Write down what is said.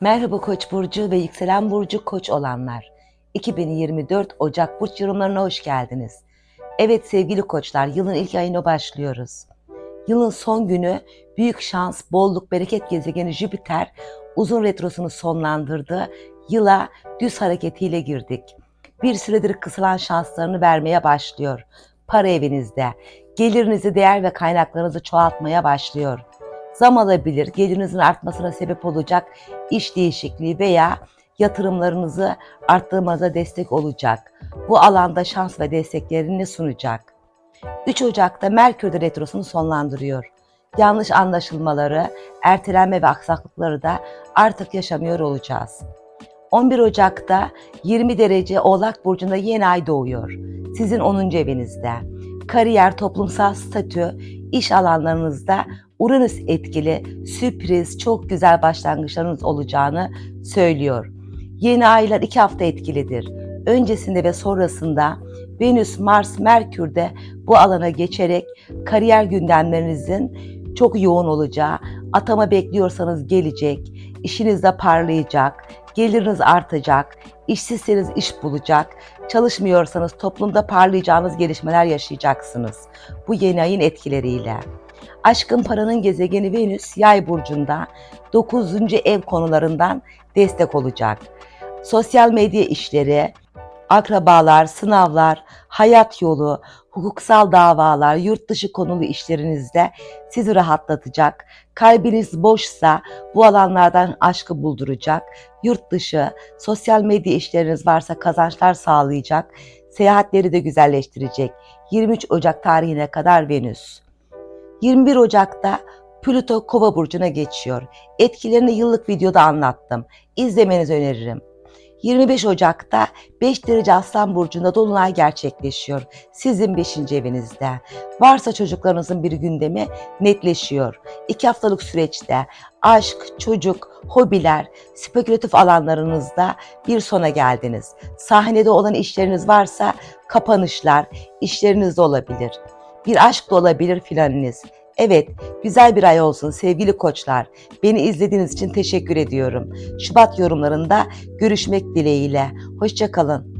Merhaba Koç burcu ve yükselen burcu Koç olanlar. 2024 Ocak burç yorumlarına hoş geldiniz. Evet sevgili Koçlar, yılın ilk ayına başlıyoruz. Yılın son günü büyük şans, bolluk, bereket gezegeni Jüpiter uzun retrosunu sonlandırdı. Yıla düz hareketiyle girdik. Bir süredir kısılan şanslarını vermeye başlıyor. Para evinizde. Gelirinizi, değer ve kaynaklarınızı çoğaltmaya başlıyor. Zam alabilir, gelirinizin artmasına sebep olacak iş değişikliği veya yatırımlarınızı arttırmanıza destek olacak. Bu alanda şans ve desteklerini sunacak. 3 Ocak'ta Merkür de retrosunu sonlandırıyor. Yanlış anlaşılmaları, ertelenme ve aksaklıkları da artık yaşamıyor olacağız. 11 Ocak'ta 20 derece Oğlak Burcu'nda yeni ay doğuyor. Sizin 10. evinizde. Kariyer, toplumsal statü, iş alanlarınızda Uranüs etkili, sürpriz, çok güzel başlangıçlarınız olacağını söylüyor. Yeni aylar iki hafta etkilidir. Öncesinde ve sonrasında Venüs, Mars, Merkür de bu alana geçerek kariyer gündemlerinizin çok yoğun olacağı, atama bekliyorsanız gelecek, işinizde parlayacak, geliriniz artacak, işsizseniz iş bulacak, çalışmıyorsanız toplumda parlayacağınız gelişmeler yaşayacaksınız. Bu yeni ayın etkileriyle. Aşkın paranın gezegeni Venüs yay burcunda 9. ev konularından destek olacak. Sosyal medya işleri, akrabalar, sınavlar, hayat yolu, hukuksal davalar, yurt dışı konulu işlerinizde sizi rahatlatacak. Kalbiniz boşsa bu alanlardan aşkı bulduracak. Yurt dışı, sosyal medya işleriniz varsa kazançlar sağlayacak. Seyahatleri de güzelleştirecek. 23 Ocak tarihine kadar Venüs. 21 Ocak'ta Plüto Kova burcuna geçiyor. Etkilerini yıllık videoda anlattım. İzlemenizi öneririm. 25 Ocak'ta 5 derece Aslan burcunda dolunay gerçekleşiyor. Sizin 5. evinizde. Varsa çocuklarınızın bir gündemi netleşiyor. 2 haftalık süreçte aşk, çocuk, hobiler, spekülatif alanlarınızda bir sona geldiniz. Sahnede olan işleriniz varsa kapanışlar, işleriniz de olabilir. Bir aşk da olabilir filanınız. Evet, güzel bir ay olsun sevgili koçlar. Beni izlediğiniz için teşekkür ediyorum. Şubat yorumlarında görüşmek dileğiyle. Hoşçakalın.